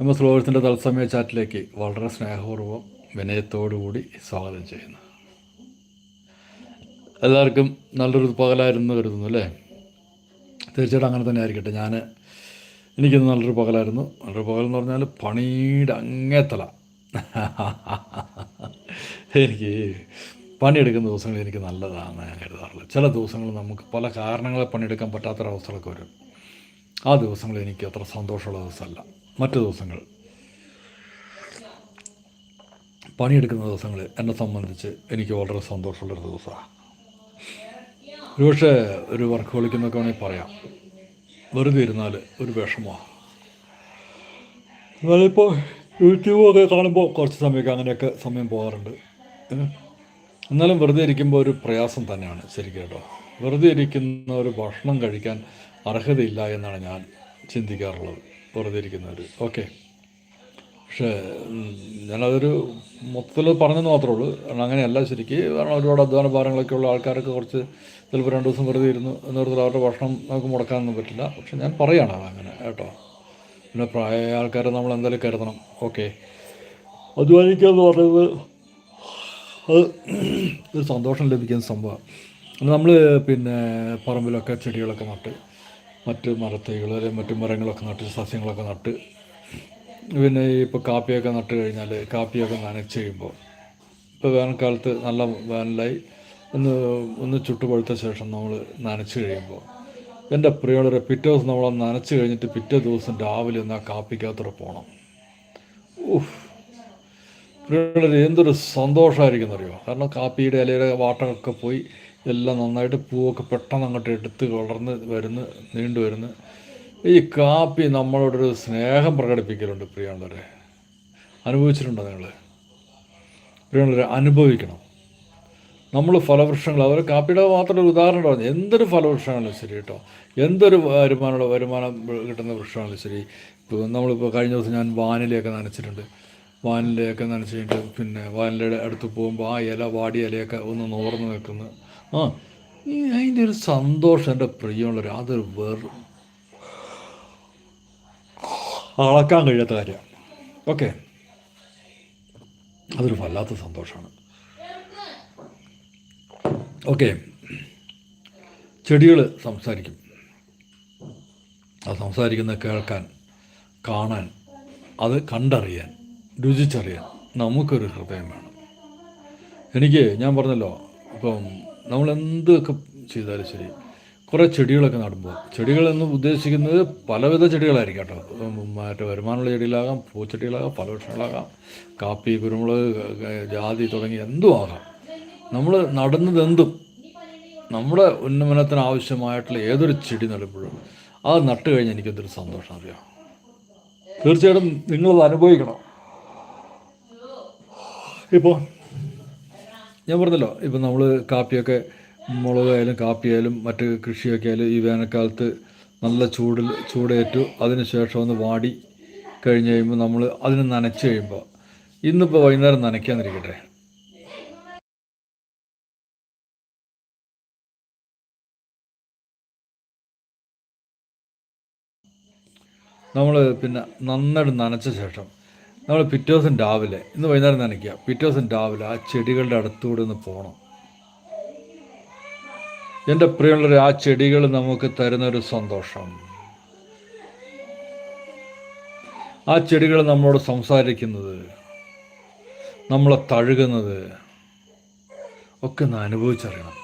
നമ്മൾ സ്ലോവേഴ്സിന്റെ തത്സമയ ചാറ്റിലേക്ക് വളരെ സ്നേഹപൂർവം വിനയത്തോടുകൂടി സ്വാഗതം ചെയ്യുന്നു. എല്ലാവർക്കും നല്ലൊരു പകലായിരുന്നു കരുതുന്നു അല്ലേ? തീർച്ചയായിട്ടും അങ്ങനെ തന്നെ ആയിരിക്കട്ടെ. ഞാൻ എനിക്കിന്ന് നല്ലൊരു പകലായിരുന്നു. നല്ലൊരു പകൽ എന്ന് പറഞ്ഞാൽ പണിയുടെ അങ്ങേത്തല. എനിക്ക് പണിയെടുക്കുന്ന ദിവസങ്ങൾ എനിക്ക് നല്ലതാണ് ഞാൻ കരുതാറുള്ളത് ചില ദിവസങ്ങൾ നമുക്ക് പല കാരണങ്ങളെ പണിയെടുക്കാൻ പറ്റാത്തൊരവസ്ഥകളൊക്കെ വരും. ആ ദിവസങ്ങൾ എനിക്ക് അത്ര സന്തോഷമുള്ള ദിവസമല്ല. മറ്റു ദിവസങ്ങൾ. പണിയെടുക്കുന്ന ദിവസങ്ങൾ എന്നെ സംബന്ധിച്ച് എനിക്ക് വളരെ സന്തോഷമുള്ളൊരു ദിവസമാണ്. ഒരുപക്ഷെ ഒരു വർക്ക് വിളിക്കുന്നൊക്കെ വേണമെങ്കിൽ പറയാം. വെറുതെ ഇരുന്നാൽ ഒരു വിഷമമാണ് എന്നാലിപ്പോൾ യൂട്യൂബൊക്കെ കാണുമ്പോൾ കുറച്ച് സമയമൊക്കെ അങ്ങനെയൊക്കെ സമയം പോകാറുണ്ട്. എന്നാലും വെറുതെ ഇരിക്കുമ്പോൾ ഒരു പ്രയാസം തന്നെയാണ് ശരിക്കും കേട്ടോ. വെറുതെ ഇരിക്കുന്ന ഒരു ഭക്ഷണം കഴിക്കാൻ അർഹതയില്ല എന്നാണ് ഞാൻ ചിന്തിക്കാറുള്ളത്. വെറുതെ ഇരിക്കുന്നവർ ഓക്കെ പക്ഷേ ഞാനതൊരു മൊത്തത്തിൽ പറഞ്ഞെന്ന് മാത്രമേ ഉള്ളൂ. കാരണം അങ്ങനെയല്ല ശരിക്ക്. കാരണം ഒരുപാട് അധ്വാന ഭാരങ്ങളൊക്കെ ഉള്ള ആൾക്കാരൊക്കെ കുറച്ച് ചിലപ്പോൾ രണ്ട് ദിവസം വെറുതെ ഇരുന്നു എന്നോർത്തിൽ അവരുടെ ഭക്ഷണം നമുക്ക് മുടക്കാനൊന്നും പറ്റില്ല. പക്ഷെ ഞാൻ പറയുകയാണ് അങ്ങനെ കേട്ടോ. പിന്നെ പ്രായ ആൾക്കാരെ നമ്മൾ എന്തായാലും കരുതണം. ഓക്കെ അധ്വാനിക്കുക എന്ന് പറയുന്നത് അത് ഒരു സന്തോഷം ലഭിക്കുന്ന സംഭവമാണ്. നമ്മൾ പിന്നെ പറമ്പിലൊക്കെ ചെടികളൊക്കെ നട്ട് മറ്റ് മരത്തൈകൾ അല്ലെങ്കിൽ മറ്റ് മരങ്ങളൊക്കെ നട്ട് സസ്യങ്ങളൊക്കെ നട്ട് പിന്നെ ഇപ്പോൾ കാപ്പിയൊക്കെ നട്ട് കഴിഞ്ഞാൽ കാപ്പിയൊക്കെ നനച്ച് കഴിയുമ്പോൾ ഇപ്പോൾ വേനൽക്കാലത്ത് നല്ല വേനലായി. ഒന്ന് ഒന്ന് ചുട്ടുപഴുത്ത ശേഷം നമ്മൾ നനച്ച് കഴിയുമ്പോൾ എന്റെ പ്രിയമുള്ളവരെ പിറ്റേ ദിവസം നമ്മൾ നനച്ച് കഴിഞ്ഞിട്ട് പിറ്റേ ദിവസം രാവിലെ ഒന്ന് ആ കാപ്പിക്കകത്തൂടെ പോകണം ഊഹ് പ്രിയമുള്ളവർ എന്തൊരു സന്തോഷമായിരിക്കും അറിയോ കാരണം കാപ്പിയുടെ ഇലയുടെ വാട്ടമൊക്കെ പോയി എല്ലാം നന്നായിട്ട് പൂവൊക്കെ പെട്ടെന്ന് അങ്ങോട്ട് എടുത്ത് വളർന്ന് വരുന്ന് നീണ്ടു വരുന്ന്. ഈ കാപ്പി നമ്മളോടൊരു സ്നേഹം പ്രകടിപ്പിക്കലുണ്ട് പ്രിയമുള്ളവരെ അനുഭവിച്ചിട്ടുണ്ടോ നിങ്ങൾ പ്രിയമുള്ളവരെ അനുഭവിക്കണം. നമ്മൾ ഫലവൃക്ഷങ്ങൾ അവർ കാപ്പിയുടെ മാത്രം ഒരു ഉദാഹരണം പറഞ്ഞു. എന്തൊരു ഫലവൃക്ഷമാണെങ്കിലും ശരി കേട്ടോ. എന്തൊരു വരുമാനമുള്ള വരുമാനം കിട്ടുന്ന വൃക്ഷമാണെങ്കിലും ശരി. ഇപ്പോൾ നമ്മളിപ്പോൾ കഴിഞ്ഞ ദിവസം ഞാൻ വാനിലയൊക്കെ നനച്ചിട്ടുണ്ട്. വാനിലയൊക്കെ നനച്ച് കഴിഞ്ഞിട്ട് പിന്നെ വാനിലയുടെ അടുത്ത് പോകുമ്പോൾ ആ ഇല വാടി ഇലയൊക്കെ ഒന്ന് നോർന്ന് നിൽക്കുന്നു. അതിന്റെ ഒരു സന്തോഷം എന്റെ പ്രിയമുള്ളൊരു അതൊരു വേറൊരു അളക്കാൻ കഴിയാത്ത കാര്യമാണ് ഓക്കെ. അതൊരു വല്ലാത്ത സന്തോഷമാണ്. ഓക്കെ. ചെടികൾ സംസാരിക്കും. അത് സംസാരിക്കുന്ന കേൾക്കാൻ കാണാൻ അത് കണ്ടറിയാൻ രുചിച്ചറിയാൻ നമുക്കൊരു ഹൃദയം വേണം. എനിക്ക് ഞാൻ പറഞ്ഞല്ലോ ഇപ്പം നമ്മൾ എന്തൊക്കെ ചെയ്താലും ശരി. കുറേ ചെടികളൊക്കെ നടുമ്പോൾ ചെടികൾ എന്ന് ഉദ്ദേശിക്കുന്നത് പലവിധ ചെടികളായിരിക്കും കേട്ടോ. മറ്റേ വരുമാനമുള്ള ചെടികളാകാം പൂച്ചെടികളാകാം പല വൃക്ഷങ്ങളാകാം കാപ്പി കുരുമുളക് ജാതി തുടങ്ങി എന്തും ആകാം. നമ്മൾ നടുന്നത് എന്തും നമ്മുടെ ഉന്നമനത്തിന് ആവശ്യമായിട്ടുള്ള ഏതൊരു ചെടി നടുമ്പോഴും അത് നട്ട് കഴിഞ്ഞാൽ എനിക്കെന്തൊരു സന്തോഷം അറിയാം? തീർച്ചയായിട്ടും നിങ്ങളത് അനുഭവിക്കണം. ഇപ്പോൾ ഞാൻ പറഞ്ഞല്ലോ ഇപ്പം നമ്മൾ കാപ്പിയൊക്കെ മുളകായാലും കാപ്പിയായാലും മറ്റ് കൃഷിയൊക്കെ ആയാലും ഈ വേനൽക്കാലത്ത് നല്ല ചൂടിൽ ചൂടേറ്റു അതിന് ശേഷം ഒന്ന് വാടി കഴിഞ്ഞ് കഴിയുമ്പോൾ നമ്മൾ അതിന് നനച്ച് കഴിയുമ്പോൾ ഇന്നിപ്പോൾ വൈകുന്നേരം നനയ്ക്കാന്നിരിക്കട്ടെ നമ്മൾ പിന്നെ നന്നായിട്ട് നനച്ച ശേഷം നമ്മൾ പിറ്റേ ദിവസം രാവിലെ ഇന്ന് വൈകുന്നേരം നനയ്ക്കുക. പിറ്റേ ദിവസം രാവിലെ ആ ചെടികളുടെ അടുത്തൂടെ ഒന്ന് പോകണം എന്റെ പ്രിയമുള്ളവർ ആ ചെടികൾ നമുക്ക് തരുന്നൊരു സന്തോഷം. ആ ചെടികൾ നമ്മളോട് സംസാരിക്കുന്നത് നമ്മളെ തഴുകുന്നത് ഒക്കെ ഒന്ന് അനുഭവിച്ചറിയണം.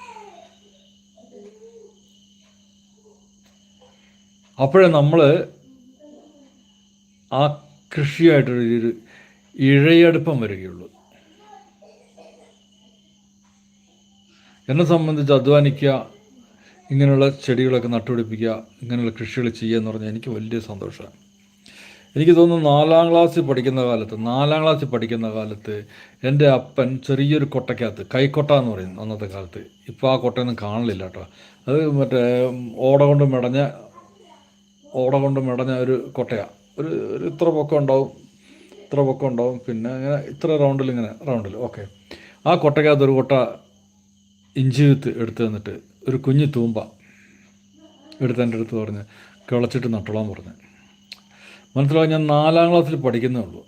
അപ്പോഴേ നമ്മൾ ആ കൃഷിയായിട്ടൊരു ഒരു ഇഴയടുപ്പം വരികയുള്ളൂ. എന്നെ സംബന്ധിച്ച് അധ്വാനിക്കുക ഇങ്ങനെയുള്ള ചെടികളൊക്കെ നട്ടുപിടിപ്പിക്കുക ഇങ്ങനെയുള്ള കൃഷികൾ ചെയ്യുക എന്ന് പറഞ്ഞാൽ എനിക്ക് വലിയ സന്തോഷമാണ്. എനിക്ക് തോന്നുന്നു നാലാം ക്ലാസ്സിൽ പഠിക്കുന്ന കാലത്ത് നാലാം ക്ലാസ്സിൽ പഠിക്കുന്ന കാലത്ത് എന്റെ അപ്പൻ ചെറിയൊരു കൊട്ടയ്ക്കകത്ത് കൈക്കൊട്ട എന്ന് പറയുന്നു അന്നത്തെ കാലത്ത്. ഇപ്പോൾ ആ കൊട്ടയൊന്നും കാണലില്ല കേട്ടോ. അത് മറ്റേ ഓട കൊണ്ട് മെടഞ്ഞ ഓട കൊണ്ട് മെടഞ്ഞ ഒരു കൊട്ടയാണ് ഒരു ഇത്ര പൊക്കം ഉണ്ടാവും. ഇത്ര പൊക്കം ഉണ്ടാവും പിന്നെ ഇങ്ങനെ ഇത്ര റൗണ്ടിൽ ഇങ്ങനെ റൗണ്ടിൽ ഓക്കെ ആ കൊട്ടയ്ക്കകത്ത് ഒരു കൊട്ട ഇഞ്ചി വിത്ത് എടുത്ത് തന്നിട്ട് ഒരു കുഞ്ഞു തൂമ്പ എടുത്ത് എന്റെ അടുത്ത് പറഞ്ഞ് കിളച്ചിട്ട് നട്ടോളാൻ പറഞ്ഞ്. മനസ്സിലാവും ഞാൻ നാലാം ക്ലാസ്സിൽ പഠിക്കുന്നേ ഉള്ളൂ.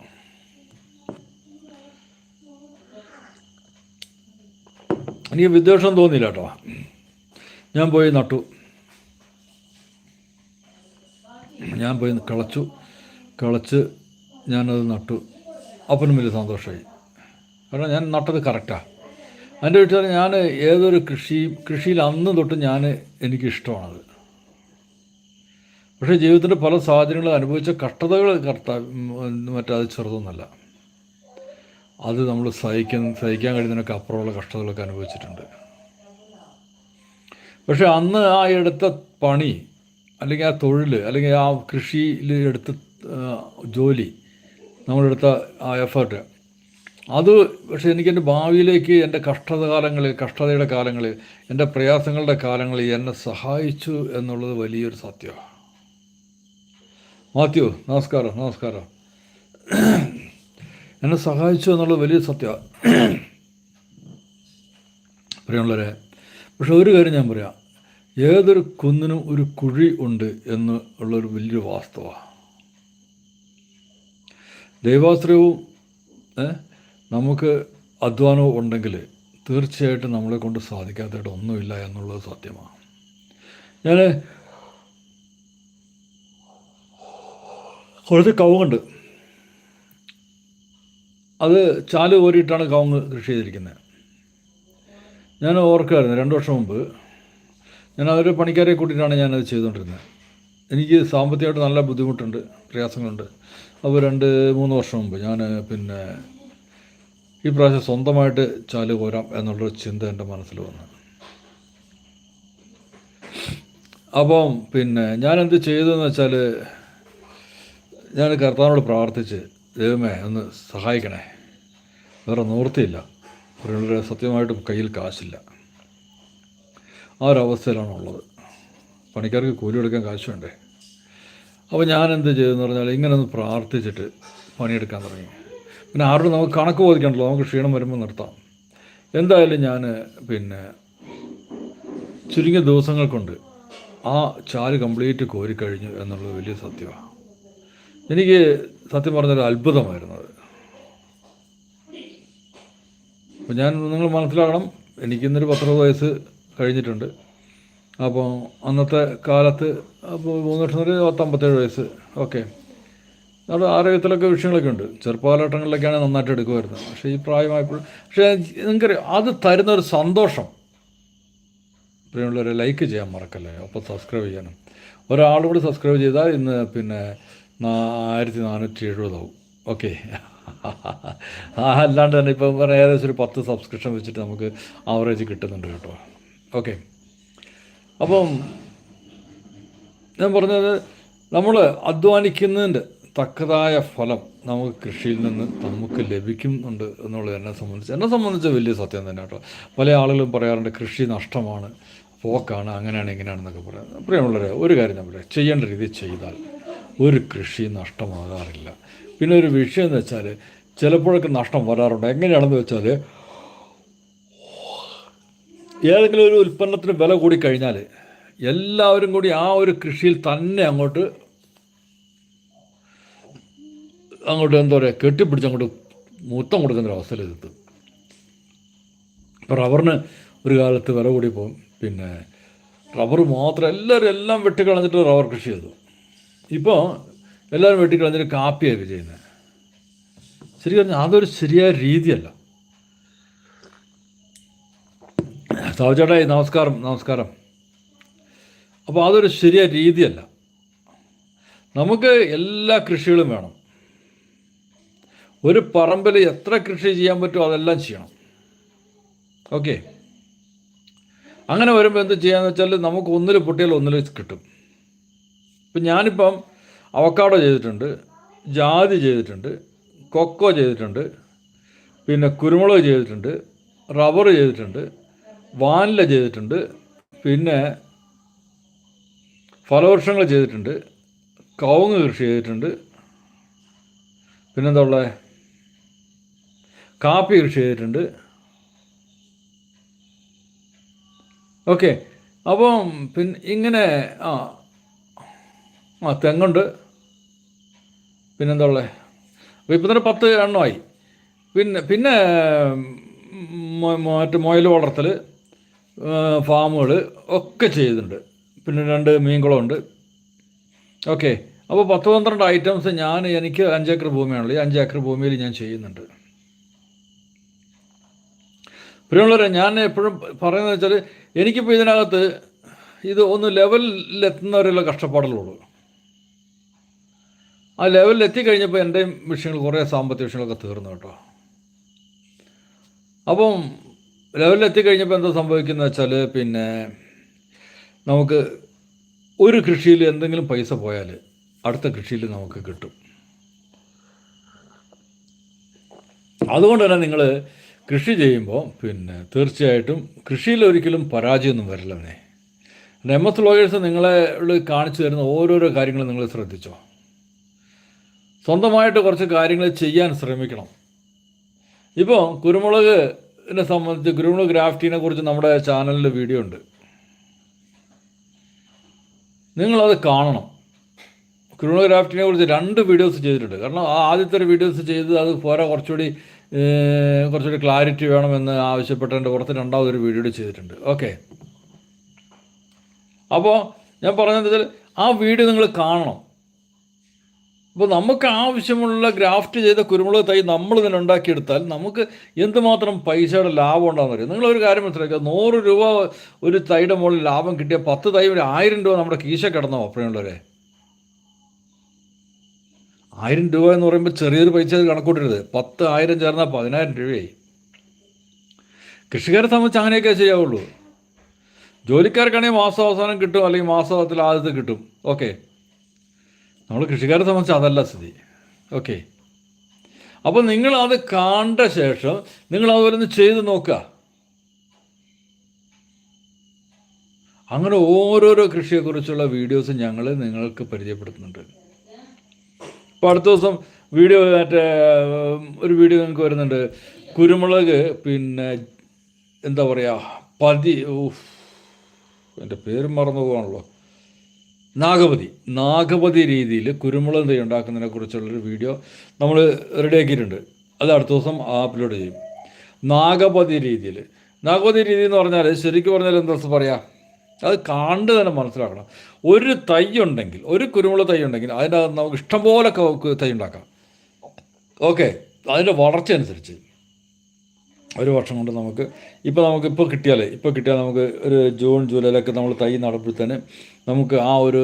എനിക്ക് വിദ്വേഷം തോന്നിയില്ല കേട്ടോ. ഞാൻ പോയി നട്ടു. ഞാൻ പോയി കിളച്ചു. കിളച്ച് ഞാനത് നട്ടു. അപ്പനും വലിയ സന്തോഷമായി. കാരണം ഞാൻ നട്ടത് കറക്റ്റാണ് അതിന്റെ വെച്ചാൽ ഞാൻ ഏതൊരു കൃഷി കൃഷിയിൽ അന്ന് തൊട്ട് ഞാൻ എനിക്കിഷ്ടമാണത് പക്ഷേ ജീവിതത്തിന്റെ പല സാഹചര്യങ്ങളും അനുഭവിച്ച കഷ്ടതകൾ കർത്ത മറ്റത് ചെറുതൊന്നല്ല. അത് നമ്മൾ സഹിക്കാൻ സഹിക്കാൻ കഴിയുന്നതിനൊക്കെ അപ്പുറമുള്ള കഷ്ടതകളൊക്കെ അനുഭവിച്ചിട്ടുണ്ട്. പക്ഷേ അന്ന് ആ എടുത്ത പണി അല്ലെങ്കിൽ ആ തൊഴിൽ അല്ലെങ്കിൽ ആ കൃഷിയിൽ എടുത്ത ജോലി നമ്മളെടുത്ത ആ എഫേർട്ട് അത് പക്ഷേ എനിക്ക് എന്റെ ഭാവിയിലേക്ക് എന്റെ കഷ്ടത കാലങ്ങളിൽ കഷ്ടതയുടെ കാലങ്ങളിൽ എന്റെ പ്രയാസങ്ങളുടെ കാലങ്ങളിൽ എന്നെ സഹായിച്ചു എന്നുള്ളത് വലിയൊരു സത്യമാണ് മാത്യു നമസ്കാരം നമസ്കാരം. എന്നെ സഹായിച്ചു എന്നുള്ളത് വലിയ സത്യമാണ് പ്രിയമുള്ളവരെ പക്ഷെ ഒരു കാര്യം ഞാൻ പറയാം. ഏതൊരു കുന്നിനും ഒരു കുഴി ഉണ്ട് എന്ന് ഉള്ളൊരു വലിയൊരു വാസ്തവമാണ് ദൈവാശ്രയവും നമുക്ക് അധ്വാനവും ഉണ്ടെങ്കിൽ തീർച്ചയായിട്ടും നമ്മളെ കൊണ്ട് സാധിക്കാത്തതായിട്ട് ഒന്നുമില്ല എന്നുള്ളത് സത്യമാണ്. ഞാൻ കുറച്ച് കവുങ്ങുണ്ട്. അത് ചാൽ കോരിയിട്ടാണ് കവുങ്ങ് കൃഷി ചെയ്തിരിക്കുന്നത് ഞാൻ ഓർക്കുമായിരുന്നു രണ്ട് വർഷം മുമ്പ്. ഞാൻ അവരെ പണിക്കാരെ കൂട്ടിയിട്ടാണ് ഞാനത് ചെയ്തുകൊണ്ടിരുന്നത് എനിക്ക് സാമ്പത്തികമായിട്ട് നല്ല ബുദ്ധിമുട്ടുണ്ട്. പ്രയാസങ്ങളുണ്ട്. അപ്പോൾ രണ്ട് മൂന്ന് വർഷം മുമ്പ് ഞാൻ പിന്നെ ഈ പ്രാവശ്യം സ്വന്തമായിട്ട് ചാൽ കോരാം എന്നുള്ളൊരു ചിന്ത എന്റെ മനസ്സിൽ വന്നു. അപ്പം പിന്നെ ഞാൻ എന്ത് ചെയ്തു എന്ന് വെച്ചാൽ ഞാൻ കർത്താവിനോട് പ്രാർത്ഥിച്ച് ദൈവമേ ഒന്ന് സഹായിക്കണേ. വേറെ നിവൃത്തിയില്ല. ഒരു സത്യമായിട്ടും കയ്യിൽ കാശില്ല. ആ ഒരവസ്ഥയിലാണുള്ളത് പണിക്കാർക്ക് കൂലി എടുക്കാൻ കാശ് വേണ്ടേ? അപ്പോൾ ഞാൻ എന്ത് ചെയ്തെന്ന് പറഞ്ഞാൽ ഇങ്ങനെ ഒന്ന് പ്രാർത്ഥിച്ചിട്ട് പണിയെടുക്കാൻ തുടങ്ങി. പിന്നെ ആരോടും നമുക്ക് കണക്ക് ബോധിക്കണ്ടല്ലോ നമുക്ക് ക്ഷീണം വരുമ്പോൾ നിർത്താം. എന്തായാലും ഞാൻ പിന്നെ ചുരുങ്ങിയ ദിവസങ്ങൾ കൊണ്ട് ആ ചാൽ കംപ്ലീറ്റ് കോരിക്കഴിഞ്ഞു എന്നുള്ളത് വലിയ സത്യമാണ് എനിക്ക് സത്യം പറഞ്ഞൊരു അത്ഭുതമായിരുന്നു അത്. അപ്പോൾ ഞാൻ നിങ്ങൾ മനസ്സിലാക്കണം എനിക്കിന്നൊരു പത്തൊമ്പത് വയസ്സ് കഴിഞ്ഞിട്ടുണ്ട്. അപ്പോൾ അന്നത്തെ കാലത്ത് അപ്പോൾ മൂന്ന് വർഷം ഒരു പത്തമ്പത്തേഴ് വയസ്സ്. ഓക്കെ. നമ്മുടെ ആരോഗ്യത്തിലൊക്കെ വിഷയങ്ങളൊക്കെ ഉണ്ട്. ചെറുപ്പകാലഘട്ടങ്ങളിലൊക്കെയാണ് നന്നായിട്ട് എടുക്കുമായിരുന്നത് പക്ഷേ ഈ പ്രായമായപ്പോൾ പക്ഷേ നിങ്ങൾക്കറിയാം അത് തരുന്ന ഒരു സന്തോഷം. പ്രിയമുള്ളവരെ ലൈക്ക് ചെയ്യാൻ മറക്കല്ലേ? ഒപ്പം സബ്സ്ക്രൈബ് ചെയ്യാനും. ഒരാളുകൂടി കൂടി സബ്സ്ക്രൈബ് ചെയ്താൽ ഇന്ന് പിന്നെ ആയിരത്തി നാനൂറ്റി എഴുപതാവും. ഓക്കെ. അല്ലാണ്ട് തന്നെ ഇപ്പം ഏകദേശം ഒരു പത്ത് സബ്സ്ക്രിപ്ഷൻ വെച്ചിട്ട് നമുക്ക് ആവറേജ് കിട്ടുന്നുണ്ട് കേട്ടോ. ഓക്കെ. അപ്പം ഞാൻ പറഞ്ഞത് നമ്മൾ അധ്വാനിക്കുന്നതിന്റെ തക്കതായ ഫലം നമുക്ക് കൃഷിയിൽ നിന്ന് നമുക്ക് ലഭിക്കുന്നുണ്ട് എന്നുള്ളത് എന്നെ സംബന്ധിച്ച് എന്നെ സംബന്ധിച്ച് വലിയ സത്യം തന്നെ കേട്ടോ. പല ആളുകളും പറയാറുണ്ട് കൃഷി നഷ്ടമാണ് പോക്കാണ് അങ്ങനെയാണ് ഇങ്ങനെയാണെന്നൊക്കെ പറയാം പ്രിയമുള്ളവരെ ഒരു കാര്യം ഞാൻ പറയാം. ചെയ്യേണ്ട രീതി ചെയ്താൽ ഒരു കൃഷി നഷ്ടമാകാറില്ല. പിന്നെ ഒരു വിഷയം എന്ന് വെച്ചാൽ ചിലപ്പോഴൊക്കെ നഷ്ടം വരാറുണ്ട്. എങ്ങനെയാണെന്ന് വെച്ചാൽ ഏതെങ്കിലും ഒരു ഉൽപ്പന്നത്തിന് വില കൂടി കഴിഞ്ഞാൽ എല്ലാവരും കൂടി ആ ഒരു കൃഷിയിൽ തന്നെ അങ്ങോട്ട് അങ്ങോട്ട് എന്താ പറയുക കെട്ടിപ്പിടിച്ച് അങ്ങോട്ട് മൂത്തം കൊടുക്കുന്ന ഒരു അവസ്ഥയിലെത്തും ഇപ്പോൾ റബ്ബറിന് ഒരു കാലത്ത് വില കൂടി പോകും പിന്നെ റബ്ബർ മാത്രം എല്ലാവരും എല്ലാം വെട്ടിക്കളഞ്ഞിട്ട് റബ്ബർ കൃഷി ചെയ്തു. ഇപ്പോൾ എല്ലാവരും വെട്ടിക്കളഞ്ഞിട്ട് കാപ്പിയായി ചെയ്യുന്നത് ശരി പറഞ്ഞാൽ അതൊരു ശരിയായ രീതിയല്ല. സാവുചേട്ടായി നമസ്കാരം നമസ്കാരം. അപ്പോൾ അതൊരു ശരിയായ രീതിയല്ല. നമുക്ക് എല്ലാ കൃഷികളും വേണം. ഒരു പറമ്പിൽ എത്ര കൃഷി ചെയ്യാൻ പറ്റുമോ അതെല്ലാം ചെയ്യണം. ഓക്കെ? അങ്ങനെ വരുമ്പോൾ എന്ത് ചെയ്യാന്ന് വെച്ചാൽ നമുക്ക് ഒന്നിൽ പൊട്ടിയാൽ ഒന്നിൽ കിട്ടും. ഇപ്പം ഞാനിപ്പം അവക്കാടോ ചെയ്തിട്ടുണ്ട് ജാതി ചെയ്തിട്ടുണ്ട് കൊക്കോ ചെയ്തിട്ടുണ്ട് പിന്നെ കുരുമുളക് ചെയ്തിട്ടുണ്ട് റബ്ബർ ചെയ്തിട്ടുണ്ട് വാനില ചെയ്തിട്ടുണ്ട്. പിന്നെ ഫലവൃക്ഷങ്ങൾ ചെയ്തിട്ടുണ്ട്. കവുങ്ങ് കൃഷി ചെയ്തിട്ടുണ്ട്. പിന്നെന്താ ഉള്ളത് കാപ്പി കൃഷി ചെയ്തിട്ടുണ്ട്. ഓക്കെ. അപ്പം പിന്നെ ഇങ്ങനെ ആ ആ തെങ്ങുണ്ട്. പിന്നെന്താ ഉള്ളത് അപ്പോൾ ഇപ്പം തന്നെ പത്ത് എണ്ണമായി. പിന്നെ പിന്നെ മറ്റ് മുയൽ വളർത്തൽ ഫാമുകൾ ഒക്കെ ചെയ്തിട്ടുണ്ട്. പിന്നെ രണ്ട് മീൻകുളമുണ്ട്. ഓക്കെ. അപ്പോൾ പത്ത് പന്ത്രണ്ട് ഐറ്റംസ് ഞാൻ എനിക്ക് അഞ്ചേക്കർ ഭൂമിയാണല്ലോ ഈ അഞ്ചേക്കർ ഭൂമിയിൽ ഞാൻ ചെയ്യുന്നുണ്ട്. പ്രിയമുള്ളവരെ ഞാൻ എപ്പോഴും പറയുന്നത് വെച്ചാൽ എനിക്കിപ്പോൾ ഇതിനകത്ത് ഇത് ഒന്ന് ലെവലിലെത്തുന്നവരെയുള്ള കഷ്ടപ്പാടുകളുള്ളൂ. ആ ലെവലിൽ എത്തിക്കഴിഞ്ഞപ്പോൾ എന്റെയും വിഷയങ്ങൾ കുറേ സാമ്പത്തിക വിഷയങ്ങളൊക്കെ തീർന്നു കേട്ടോ. അപ്പം ലെവലിൽ എത്തിക്കഴിഞ്ഞപ്പോൾ എന്താ സംഭവിക്കുന്നത് വെച്ചാൽ പിന്നെ നമുക്ക് ഒരു കൃഷിയിൽ എന്തെങ്കിലും പൈസ പോയാൽ അടുത്ത കൃഷിയിൽ നമുക്ക് കിട്ടും. അതുകൊണ്ട് തന്നെ നിങ്ങൾ കൃഷി ചെയ്യുമ്പോൾ പിന്നെ തീർച്ചയായിട്ടും കൃഷിയിൽ ഒരിക്കലും പരാജയമൊന്നും വരില്ലെന്നേ എം ലോയേഴ്സ് നിങ്ങളെ കാണിച്ചു തരുന്ന ഓരോരോ കാര്യങ്ങളും നിങ്ങൾ ശ്രദ്ധിച്ചോ? സ്വന്തമായിട്ട് കുറച്ച് കാര്യങ്ങൾ ചെയ്യാൻ ശ്രമിക്കണം. ഇപ്പോൾ കുരുമുളകിനെ സംബന്ധിച്ച് കുരുമുളക് ഗ്രാഫ്റ്റിനെ കുറിച്ച് നമ്മുടെ ചാനലിൽ വീഡിയോ ഉണ്ട്. നിങ്ങളത് കാണണം. കുരുമുളക് ഗ്രാഫ്റ്റിനെ കുറിച്ച് രണ്ട് വീഡിയോസ് ചെയ്തിട്ടുണ്ട്. കാരണം ആ ആദ്യത്തെ ഒരു വീഡിയോസ് ചെയ്ത് അത് പോരാ കുറച്ചുകൂടി കുറച്ചുകൂടി ക്ലാരിറ്റി വേണമെന്ന് ആവശ്യപ്പെട്ടതിന്റെ പുറത്ത് രണ്ടാമതൊരു വീഡിയോ ചെയ്തിട്ടുണ്ട്. ഓക്കെ. അപ്പോൾ ഞാൻ പറഞ്ഞത് ആ വീഡിയോ നിങ്ങൾ കാണണം. അപ്പോൾ നമുക്ക് ആവശ്യമുള്ള ഗ്രാഫ്റ്റ് ചെയ്ത കുരുമുളക് തൈ നമ്മൾ തന്നെ ഉണ്ടാക്കിയെടുത്താൽ നമുക്ക് എന്തുമാത്രം പൈസയുടെ ലാഭം ഉണ്ടാകുന്ന അറിയാം? നിങ്ങളൊരു കാര്യം മനസ്സിലാക്കുക. നൂറ് രൂപ ഒരു തൈയുടെ മുകളിൽ ലാഭം കിട്ടിയ പത്ത് തൈ ഒരു ആയിരം രൂപ നമ്മുടെ കീശ കിടന്നോ അപ്പോഴുള്ളവരെ ആയിരം രൂപ എന്ന് പറയുമ്പോൾ ചെറിയൊരു പൈസ കണക്കൂട്ടരുത്. പത്ത് ആയിരം ചേർന്നാൽ പതിനായിരം രൂപയായി. കൃഷിക്കാരെ സംബന്ധിച്ച് അങ്ങനെയൊക്കെ ചെയ്യാവുള്ളൂ. ജോലിക്കാർക്കാണെങ്കിൽ മാസം അവസാനം കിട്ടും അല്ലെങ്കിൽ മാസത്തിൽ ആദ്യത്തെ കിട്ടും. ഓക്കെ. നമ്മൾ കൃഷിക്കാരെ സംബന്ധിച്ച് അതല്ല സ്ഥിതി. ഓക്കെ. അപ്പോൾ നിങ്ങൾ അത് കണ്ട ശേഷം നിങ്ങൾ അതുപോലെ ഒന്ന് ചെയ്ത് നോക്കുക അങ്ങനെ ഓരോരോ കൃഷിയെക്കുറിച്ചുള്ള വീഡിയോസ് ഞങ്ങൾ നിങ്ങൾക്ക് പരിചയപ്പെടുത്തുന്നുണ്ട്. ഇപ്പോൾ അടുത്ത ദിവസം വീഡിയോ മറ്റേ ഒരു വീഡിയോ നിങ്ങൾക്ക് വരുന്നുണ്ട്. കുരുമുളക് പിന്നെ എന്താ പറയുക പതി എന്റെ പേര് മറന്നു പോകാണല്ലോ. നാഗപതി. നാഗപതി രീതിയിൽ കുരുമുളക് തൈ ഉണ്ടാക്കുന്നതിനെ കുറിച്ചുള്ളൊരു വീഡിയോ നമ്മൾ റെഡിയാക്കിയിട്ടുണ്ട് അത് അടുത്ത ദിവസം അപ്ലോഡ് ചെയ്യും. നാഗപതി രീതിയിൽ. നാഗപതി രീതി എന്ന് പറഞ്ഞാൽ ശരിക്കും പറഞ്ഞാൽ എന്താ പറയുക അത് കണ്ട് തന്നെ മനസ്സിലാക്കണം. ഒരു തൈ ഉണ്ടെങ്കിൽ ഒരു കുരുമുളക് തൈ ഉണ്ടെങ്കിൽ അതിന്റെ നമുക്ക് ഇഷ്ടംപോലെ തൈ ഉണ്ടാക്കാം. ഓക്കെ അതിന്റെ വളർച്ച അനുസരിച്ച്. ഒരു വർഷം കൊണ്ട് നമുക്ക് ഇപ്പോൾ നമുക്ക് ഇപ്പോൾ കിട്ടിയാൽ ഇപ്പോൾ കിട്ടിയാൽ നമുക്ക് ഒരു ജൂൺ ജൂലൈയിലൊക്കെ നമ്മൾ തൈ നടുമ്പോഴത്തേന് നമുക്ക് ആ ഒരു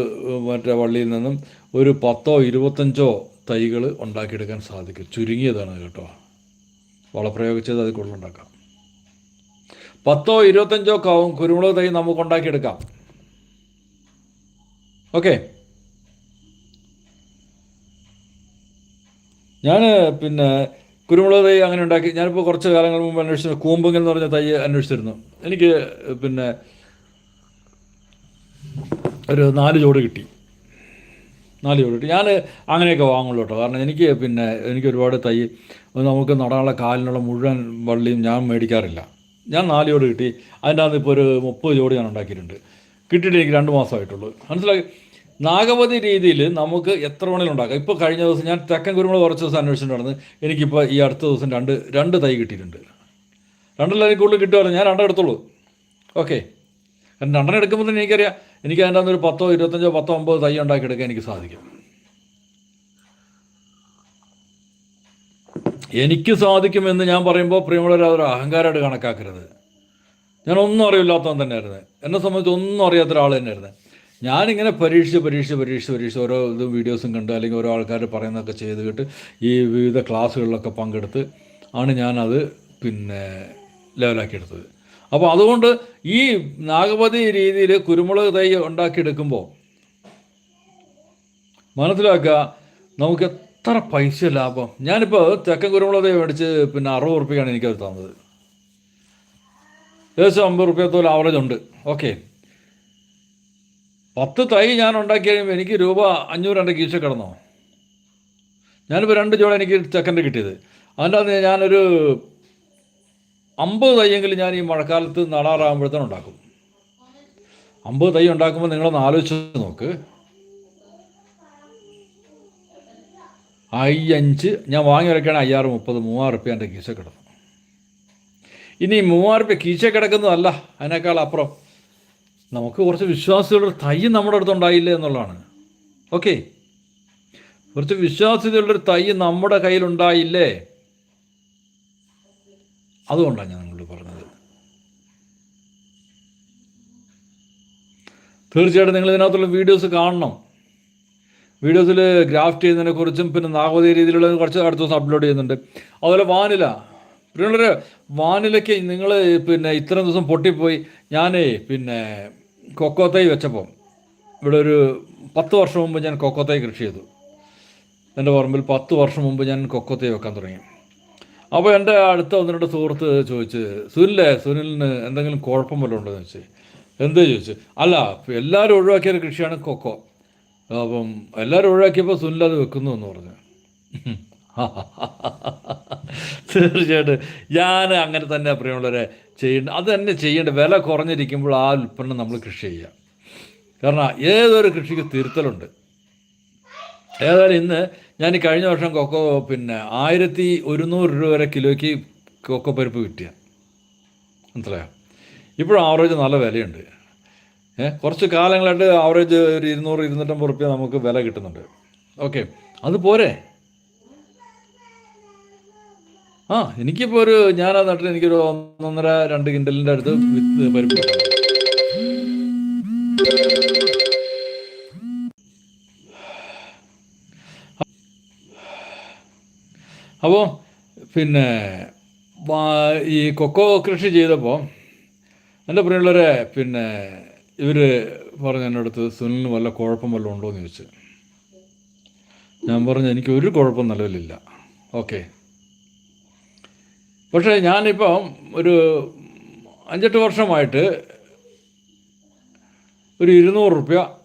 മറ്റേ വള്ളിയിൽ നിന്നും ഒരു പത്തോ ഇരുപത്തഞ്ചോ തൈകൾ ഉണ്ടാക്കിയെടുക്കാൻ സാധിക്കും. ചുരുങ്ങിയതാണ് കേട്ടോ. വളപ്രയോഗം ചെയ്ത് കൂടുതൽ ഉണ്ടാക്കാം. പത്തോ ഇരുപത്തഞ്ചോ കുരുമുളക് തൈ നമുക്ക് ഉണ്ടാക്കിയെടുക്കാം. ഓക്കെ. ഞാൻ പിന്നെ കുരുമുളക് തൈ അങ്ങനെ ഉണ്ടാക്കി. ഞാനിപ്പോൾ കുറച്ച് കാലങ്ങൾ മുമ്പ് അന്വേഷിച്ചു കൂമ്പുങ്കൽ എന്ന് പറഞ്ഞ തൈ അന്വേഷിച്ചിരുന്നു. എനിക്ക് പിന്നെ ഒരു നാല് ജോഡ് കിട്ടി. നാല് ജോഡ് കിട്ടി. ഞാൻ അങ്ങനെയൊക്കെ വാങ്ങുള്ളൂ കേട്ടോ. കാരണം എനിക്ക് പിന്നെ എനിക്ക് ഒരുപാട് തൈ നമുക്ക് നടാനുള്ള കാലിനുള്ള മുഴുവൻ വള്ളിയും ഞാൻ മേടിക്കാറില്ല. ഞാൻ നാല് ജോഡ് കിട്ടി. അതിന്റെ അകത്ത് ഇപ്പോൾ ഒരു മുപ്പത് ജോഡ് ഞാൻ ഉണ്ടാക്കിയിട്ടുണ്ട്. കിട്ടിയിട്ട് എനിക്ക് രണ്ട് മാസമായിട്ടുള്ളൂ. മനസ്സിലാക്കി നാഗവതി രീതിയിൽ നമുക്ക് എത്ര വേണേലും ഉണ്ടാക്കാം. ഇപ്പോൾ കഴിഞ്ഞ ദിവസം ഞാൻ തെക്കൻ കുരുമുളക് കുറച്ച് ദിവസം അന്വേഷിച്ചിട്ടുണ്ടായിരുന്നു എനിക്കിപ്പോൾ ഈ അടുത്ത ദിവസം രണ്ട് രണ്ട് തൈ കിട്ടിയിട്ടുണ്ട്. രണ്ടല്ല എനിക്ക് കൂടുതൽ കിട്ടുമല്ലോ ഞാൻ രണ്ടെണ്ണം എടുത്തോളൂ. ഓക്കെ. കാരണം രണ്ടെണ്ണം എടുക്കുമ്പോൾ തന്നെ എനിക്കറിയാം എനിക്ക് അതിന്റെ അകത്ത് ഒരു പത്തോ ഇരുപത്തഞ്ചോ പത്തോ ഒമ്പത് തൈ ഉണ്ടാക്കി എടുക്കാൻ എനിക്ക് സാധിക്കും. എനിക്ക് സാധിക്കുമെന്ന് ഞാൻ പറയുമ്പോൾ പ്രിയമുള്ളവർ അതൊരു അഹങ്കാരമായിട്ട് കണക്കാക്കരുത്. ഞാൻ ഒന്നും അറിയില്ലാത്തവൻ തന്നെയായിരുന്നു. എന്നെ സംബന്ധിച്ച് ഒന്നും അറിയാത്ത തന്നെയായിരുന്നു. ഞാനിങ്ങനെ പരീക്ഷിച്ച് പരീക്ഷിച്ച് പരീക്ഷിച്ച് പരീക്ഷിച്ച് ഓരോ ഇതും വീഡിയോസും കണ്ട് അല്ലെങ്കിൽ ഓരോ ആൾക്കാർ പറയുന്നതൊക്കെ കേട്ട് ഈ വിവിധ ക്ലാസ്സുകളിലൊക്കെ പങ്കെടുത്ത് ആണ് ഞാനത് പിന്നെ ലെവലാക്കിയെടുത്തത്. അപ്പോൾ അതുകൊണ്ട് ഈ നാഗപതി രീതിയിൽ കുരുമുളക് തൈ ഉണ്ടാക്കിയെടുക്കുമ്പോൾ മനസ്സിലാക്കുക നമുക്ക് എത്ര പൈസ ലാഭം. ഞാനിപ്പോൾ തെക്കൻ കുരുമുളക് തൈ മേടിച്ച് പിന്നെ അറുപത് ഉറുപ്പിക്കാണ് എനിക്കത് തന്നത്. ഏകദേശം അമ്പത് റുപ്യത്തോളം ആവറേജ് ഉണ്ട്. ഓക്കെ പത്ത് തൈ ഞാൻ ഉണ്ടാക്കി കഴിയുമ്പോൾ എനിക്ക് രൂപ അഞ്ഞൂറ് എന്റെ കീശ കിടന്നോ? ഞാനിപ്പോൾ രണ്ട് ജോഡ എനിക്ക് സെക്കൻഡ് കിട്ടിയത്. അതിന്റെ അകത്ത് ഞാനൊരു അമ്പത് തൈയെങ്കിലും ഞാൻ ഈ മഴക്കാലത്ത് നടാറാകുമ്പോഴത്തേനും ഉണ്ടാക്കും. അമ്പത് തൈ ഉണ്ടാക്കുമ്പോൾ നിങ്ങളൊന്ന് ആലോചിച്ച് നോക്ക്. അയ്യഞ്ച് ഞാൻ വാങ്ങി വയ്ക്കുകയാണ് അയ്യാറ് മുപ്പത് മൂവായിരം റുപ്യ എന്റെ കീശ കിടന്നു. ഇനി മൂവായിരം റുപ്യ കീശ കിടക്കുന്നതല്ല അതിനേക്കാൾ അപ്പുറം നമുക്ക് കുറച്ച് വിശ്വാസികളുടെ തൈ നമ്മുടെ അടുത്തുണ്ടായില്ല എന്നുള്ളതാണ്. ഓക്കെ കുറച്ച് വിശ്വാസികളുടെ തൈ നമ്മുടെ കയ്യിലുണ്ടായില്ലേ അതുകൊണ്ടാണ് ഞാൻ നിങ്ങളോട് പറഞ്ഞത്. തീർച്ചയായിട്ടും നിങ്ങൾ ഇതിനകത്തുള്ള വീഡിയോസ് കാണണം. വീഡിയോസിൽ ഗ്രാഫ്റ്റ് ചെയ്യുന്നതിനെ കുറിച്ചും പിന്നെ നാഗവതി രീതിയിലുള്ള കുറച്ച് അടുത്ത ദിവസം അപ്ലോഡ് ചെയ്യുന്നുണ്ട്. അതുപോലെ വാനില. പിന്നെ വാനിലയ്ക്ക് നിങ്ങൾ പിന്നെ ഇത്രയും ദിവസം പൊട്ടിപ്പോയി. ഞാനേ പിന്നെ കൊക്കോത്തൈ വെച്ചപ്പോൾ ഇവിടെ ഒരു പത്ത് വർഷം മുമ്പ് ഞാൻ കൊക്കോത്തൈ കൃഷി ചെയ്തു. എന്റെ പറമ്പിൽ പത്ത് വർഷം മുമ്പ് ഞാൻ കൊക്കോത്തൈ വെക്കാൻ തുടങ്ങി. അപ്പോൾ എന്റെ അടുത്ത ഒന്ന് രണ്ട് സുഹൃത്ത് ചോദിച്ച് സുനിലേ സുനിലിന് എന്തെങ്കിലും കുഴപ്പം വല്ലതും ഉണ്ടോ? എന്ന് ചോദിച്ചു എന്താ? ചോദിച്ചു അല്ല എല്ലാവരും ഒഴിവാക്കിയൊരു കൃഷിയാണ് കൊക്കോ. അപ്പം എല്ലാവരും ഒഴിവാക്കിയപ്പോൾ സുനിൽ അത് വെക്കുന്നു എന്ന് പറഞ്ഞു. തീർച്ചയായിട്ടും. ഞാൻ അങ്ങനെ തന്നെ പ്രിയമുള്ളവരെ ചെയ്യേണ്ട അത് തന്നെ ചെയ്യേണ്ട വില കുറഞ്ഞിരിക്കുമ്പോൾ ആ ഉൽപ്പന്നം നമ്മൾ കൃഷി ചെയ്യുക. കാരണം ഏതൊരു കൃഷിക്ക് തിരുത്തലുണ്ട്. ഏതായാലും ഇന്ന് ഞാൻ കഴിഞ്ഞ വർഷം കൊക്കോ പിന്നെ ആയിരത്തി ഒരുന്നൂറ് രൂപ വരെ കിലോയ്ക്ക് കൊക്കോ പരിപ്പ് കിട്ടിയ. മനസ്സിലായോ? ഇപ്പോഴും ആവറേജ് നല്ല വിലയുണ്ട്. ഏഹ് കുറച്ച് കാലങ്ങളായിട്ട് ആവറേജ് ഒരു ഇരുന്നൂറ് ഇരുന്നൂറ്റമ്പത് റുപ്യ നമുക്ക് വില കിട്ടുന്നുണ്ട്. ഓക്കെ അത് ആ എനിക്കിപ്പോ ഒരു ഞാൻ ആ നട്ടിൽ എനിക്കൊരു ഒന്നൊന്നര രണ്ട് കിൻഡലിന്റെ അടുത്ത് വിത്ത് പരിപ്പ് അപ്പോ പിന്നെ ഈ കൊക്കോ കൃഷി ചെയ്തപ്പോൾ എന്റെ പ്രിയമുള്ളവരെ പിന്നെ ഇവർ പറഞ്ഞു അടുത്ത് സുനിലിന് വല്ല കുഴപ്പം വല്ലതും ഉണ്ടോ എന്ന് ചോദിച്ചു. ഞാൻ പറഞ്ഞു എനിക്ക് ഒരു കുഴപ്പം നിലവിലില്ല. ഓക്കെ. പക്ഷേ ഞാനിപ്പം ഒരു അഞ്ചെട്ട് വർഷമായിട്ട് ഒരു ഇരുന്നൂറ് റുപ്യ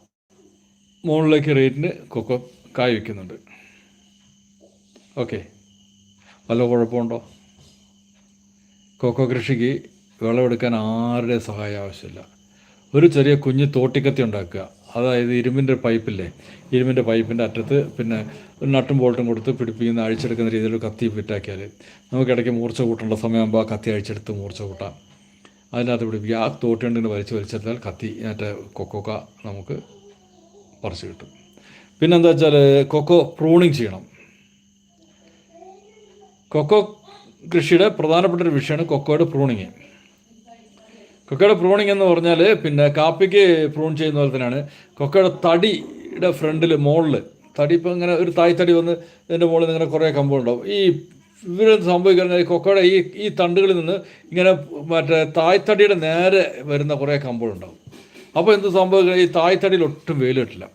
മുകളിലേക്ക് റേറ്റിന് കൊക്കോ കായ് വയ്ക്കുന്നുണ്ട്. ഓക്കെ. വല്ല കുഴപ്പമുണ്ടോ? കൊക്കോ കൃഷിക്ക് വിളവെടുക്കാൻ ആരുടെ സഹായം ആവശ്യമില്ല. ഒരു ചെറിയ കുഞ്ഞ് തോട്ടിക്കത്തി ഉണ്ടാക്കുക. അതായത് ഇരുമ്പിന്റെ പൈപ്പില്ലേ? ഇരുമ്പിന്റെ പൈപ്പിന്റെ അറ്റത്ത് പിന്നെ ഒരു നട്ടും ബോൾട്ടും കൊടുത്ത് പിടിപ്പിക്കുന്ന അഴിച്ചെടുക്കുന്ന രീതിയിൽ കത്തി ഫിറ്റാക്കിയാൽ നമുക്ക് ഇടയ്ക്ക് മൂർച്ച കൂട്ടേണ്ട സമയമാകുമ്പോൾ ആ കത്തി അഴിച്ചെടുത്ത് മൂർച്ച കൂട്ടാം. അതിനകത്ത് പിടിപ്പിക്കുക. ആ തോട്ടിയുണ്ടെങ്കിൽ വലിച്ച് വലിച്ചെടുത്താൽ കത്തി മറ്റേ കൊക്കോക്ക നമുക്ക് പറിച്ചു കിട്ടും. പിന്നെന്താ വെച്ചാൽ കൊക്കോ പ്രൂണിങ് ചെയ്യണം. കൊക്കോ കൃഷിയുടെ പ്രധാനപ്പെട്ട ഒരു വിഷയമാണ് കൊക്കോയുടെ പ്രൂണിങ്. കൊക്കോയുടെ പ്രൂണിങ് എന്ന് പറഞ്ഞാൽ പിന്നെ കാപ്പിക്ക് പ്രൂൺ ചെയ്യുന്ന പോലെ തന്നെയാണ് കൊക്കയുടെ തടിയുടെ ഫ്രണ്ടിൽ മുകളിൽ തടി ഇപ്പം ഇങ്ങനെ ഒരു തായ് തടി വന്ന് ഇതിന്റെ മുകളിൽ ഇങ്ങനെ കുറേ കമ്പുണ്ടാവും ഈ ഇവർ സംഭവിക്കുന്നത് കൊക്കോയുടെ ഈ ഈ തണ്ടുകളിൽ നിന്ന് ഇങ്ങനെ മറ്റേ തായ്തടിയുടെ നേരെ വരുന്ന കുറേ കമ്പുകളുണ്ടാവും അപ്പോൾ എന്ത് സംഭവിക്കുന്നത് ഈ തായ്തടിയിൽ ഒട്ടും വെയിൽ കിട്ടില്ല.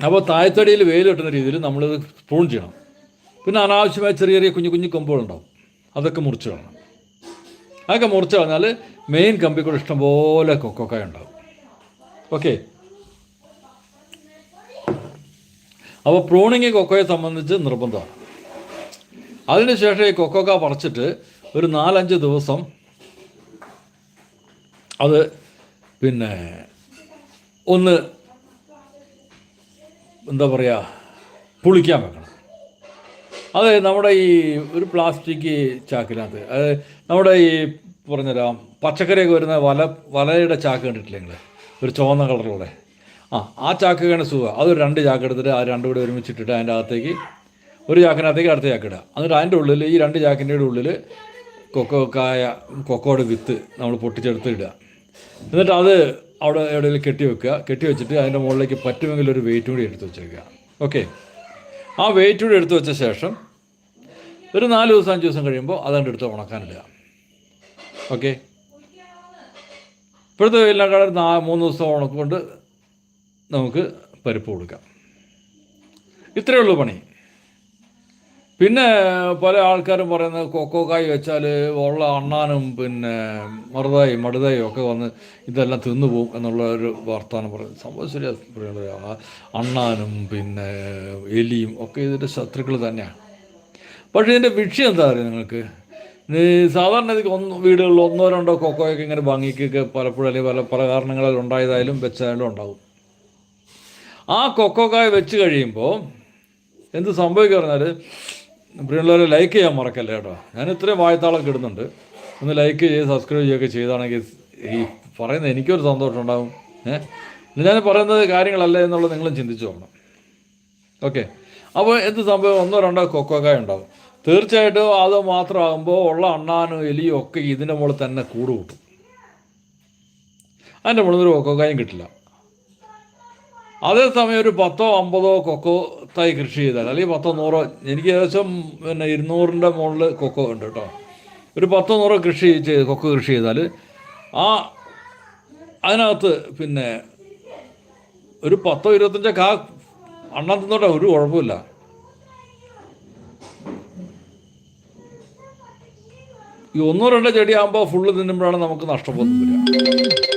അപ്പോൾ തായ്തടിയിൽ വെയിൽ കിട്ടുന്ന രീതിയിൽ നമ്മളിത് പ്രൂൺ ചെയ്യണം. പിന്നെ അനാവശ്യമായ ചെറിയ ചെറിയ കുഞ്ഞു കുഞ്ഞു കൊമ്പുകളുണ്ടാവും അതൊക്കെ മുറിച്ച് കളയണം. അതൊക്കെ മുറിച്ച് കളഞ്ഞാൽ മെയിൻ കമ്പി കൂടെ ഇഷ്ടംപോലെ കൊക്കൊക്കെ ഉണ്ടാവും. ഓക്കെ അപ്പോൾ പ്രൂണിങ് കൊക്കോയെ സംബന്ധിച്ച് നിർബന്ധമാണ്. അതിനുശേഷം ഈ കൊക്കോക്ക പറിച്ചിട്ട് ഒരു നാലഞ്ച് ദിവസം അത് പിന്നെ ഒന്ന് എന്താ പറയുക പുളിക്കാൻ വെക്കണം. അത് നമ്മുടെ ഈ ഒരു പ്ലാസ്റ്റിക് ചാക്കിനകത്ത് അത് നമ്മുടെ ഈ പറഞ്ഞുതരാം പച്ചക്കറിയൊക്കെ വരുന്ന വല വലയുടെ ചാക്ക് കണ്ടിട്ടില്ലേ നിങ്ങൾ ഒരു ചുവന്ന കളറിലൂടെ. ആ ആ ചാക്കൊക്കെയാണ് സുഖം. അതൊരു രണ്ട് ചാക്ക് എടുത്തിട്ട് ആ രണ്ടും കൂടെ ഒരുമിച്ചിട്ടിട്ട് അതിന്റെ അകത്തേക്ക് ഒരു ചാക്കിനകത്തേക്ക് അടുത്ത ചാക്ക് ഇടുക. എന്നിട്ട് അതിന്റെ ഉള്ളിൽ ഈ രണ്ട് ചാക്കിന്റെ ഉള്ളിൽ കൊക്കോ കായ കൊക്കോയുടെ വിത്ത് നമ്മൾ പൊട്ടിച്ചെടുത്ത് ഇടുക. എന്നിട്ട് അത് അവിടെ എവിടെയെങ്കിലും കെട്ടി വെക്കുക. കെട്ടി വെച്ചിട്ട് അതിന്റെ മുകളിലേക്ക് പറ്റുമെങ്കിൽ ഒരു വെയിറ്റ് കൂടി എടുത്ത് വെച്ചേക്കുക. ഓക്കെ? ആ വെയിറ്റ് കൂടി എടുത്ത് വെച്ച ശേഷം ഒരു നാല് ദിവസം അഞ്ച് ദിവസം കഴിയുമ്പോൾ അതുകൊണ്ട് എടുത്ത് ഉണക്കാനിടുക. ഓക്കെ ഇപ്പോഴത്തെ വെയിലിനേക്കാൾ നാ മൂന്ന് ദിവസം ഉണക്കൊണ്ട് നമുക്ക് പരിപ്പ് കൊടുക്കാം. ഇത്രയേ ഉള്ളൂ പണി. പിന്നെ പല ആൾക്കാരും പറയുന്നത് കൊക്കോ കായ് വെച്ചാൽ ഉള്ള അണ്ണാനും പിന്നെ മറുതായും മടുതായും ഒക്കെ വന്ന് ഇതെല്ലാം തിന്നു പോകും എന്നുള്ള ഒരു വർത്തമാനം പറയുന്നത്. സംഭവം ശരിയാ പറയുന്നത് ആ അണ്ണാനും പിന്നെ എലിയും ഒക്കെ ഇതിന്റെ ശത്രുക്കൾ തന്നെയാണ് പക്ഷേ ഇതിന്റെ വിഷയം എന്താ പറയുക നിങ്ങൾക്ക്? സാധാരണ ഇതിൽ ഒന്ന് വീടുകളിൽ ഒന്നോ രണ്ടോ കൊക്കോയൊക്കെ ഇങ്ങനെ ഭംഗിക്കൊക്കെ പലപ്പോഴും അല്ലെങ്കിൽ പല പല കാരണങ്ങളിൽ ഉണ്ടായതായാലും വെച്ചായാലും ഉണ്ടാകും ആ കൊക്കോക്കായ വെച്ച് കഴിയുമ്പോൾ എന്ത് സംഭവിക്കുക പറഞ്ഞാൽ പ്രിയമുള്ളവരെ ലൈക്ക് ചെയ്യാൻ മറക്കല്ലേ കേട്ടോ? ഞാൻ ഇത്രയും വായത്താളൊക്കെ ഇടുന്നുണ്ട് ഒന്ന് ലൈക്ക് ചെയ്ത് സബ്സ്ക്രൈബ് ചെയ്യുകയൊക്കെ ചെയ്താണെങ്കിൽ ഈ പറയുന്നത് എനിക്കൊരു സന്തോഷം ഉണ്ടാകും ഏഹ് ഞാൻ പറയുന്നത് കാര്യങ്ങളല്ല എന്നുള്ളത് നിങ്ങളും ചിന്തിച്ചു പോകണം ഓക്കെ അപ്പോൾ എന്ത് സംഭവം? ഒന്നോ രണ്ടോ കൊക്കോക്കായ ഉണ്ടാവും. തീർച്ചയായിട്ടും അത് മാത്രമാകുമ്പോൾ ഉള്ള അണ്ണാനും എലിയും ഒക്കെ ഇതിന്റെ മുകളിൽ തന്നെ കൂട് കൂട്ടും അതിന്റെ മുകളിൽ ഒരു കൊക്കോക്കായും കിട്ടില്ല. അതേസമയം ഒരു പത്തോ അമ്പതോ കൊക്കോ തൈ കൃഷി ചെയ്താൽ അല്ലെങ്കിൽ പത്തോ നൂറോ എനിക്ക് ഏകദേശം പിന്നെ ഇരുന്നൂറിന്റെ മുകളിൽ കൊക്കോ ഉണ്ട് കേട്ടോ. ഒരു പത്തോ നൂറോ കൃഷി ചെയ്ത് കൊക്കോ കൃഷി ചെയ്താൽ ആ അതിനകത്ത് പിന്നെ ഒരു പത്തോ ഇരുപത്തഞ്ചോ കാ അണ്ണാൻ തിന്നോട്ടെ ഒരു കുഴപ്പമില്ല. ഈ ഒന്നോ രണ്ടോ ചെടിയാകുമ്പോൾ ഫുള്ള് തിന്നുമ്പോഴാണ് നമുക്ക് വരിക.